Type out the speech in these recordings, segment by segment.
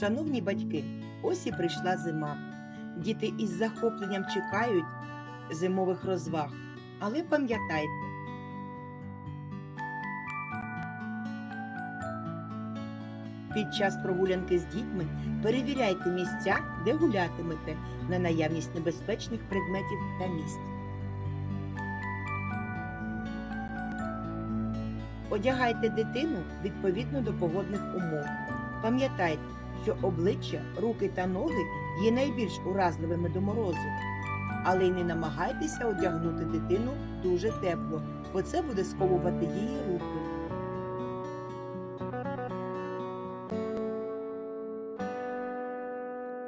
Шановні батьки, ось і прийшла зима. Діти із захопленням чекають зимових розваг. Але пам'ятайте, під час прогулянки з дітьми перевіряйте місця, де гулятимете, на наявність небезпечних предметів та місць. Одягайте дитину відповідно до погодних умов. Пам'ятайте, що обличчя, руки та ноги є найбільш уразливими до морозу. Але й не намагайтеся одягнути дитину дуже тепло, бо це буде сковувати її руки.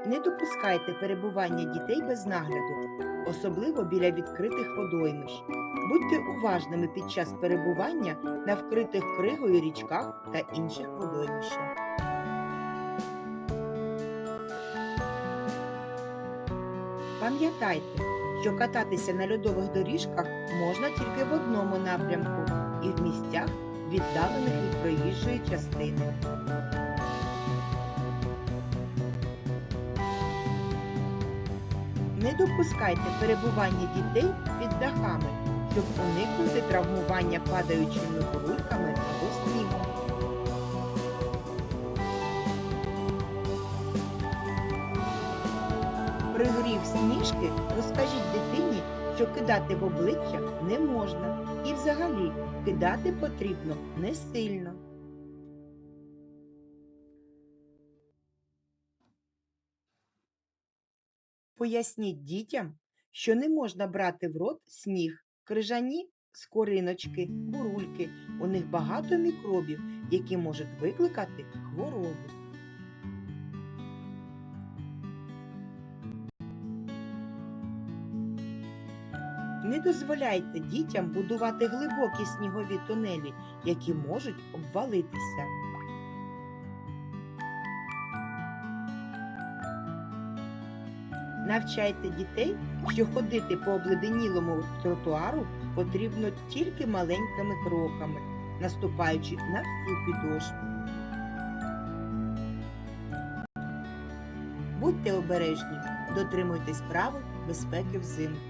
Не допускайте перебування дітей без нагляду, особливо біля відкритих водоймищ. Будьте уважними під час перебування на вкритих кригою річках та інших водоймищах. Пам'ятайте, що кататися на льодових доріжках можна тільки в одному напрямку і в місцях, віддалених від проїжджої частини. Не допускайте перебування дітей під дахами, щоб уникнути травмування падаючими бурульками або снігом. Пригрів сніжки, розкажіть дитині, що кидати в обличчя не можна. І взагалі кидати потрібно не сильно. Поясніть дітям, що не можна брати в рот сніг, крижані скориночки, бурульки. У них багато мікробів, які можуть викликати хворобу. Не дозволяйте дітям будувати глибокі снігові тунелі, які можуть обвалитися. Навчайте дітей, що ходити по обледенілому тротуару потрібно тільки маленькими кроками, наступаючи на всю підошву. Будьте обережні, дотримуйтесь правил безпеки взимку.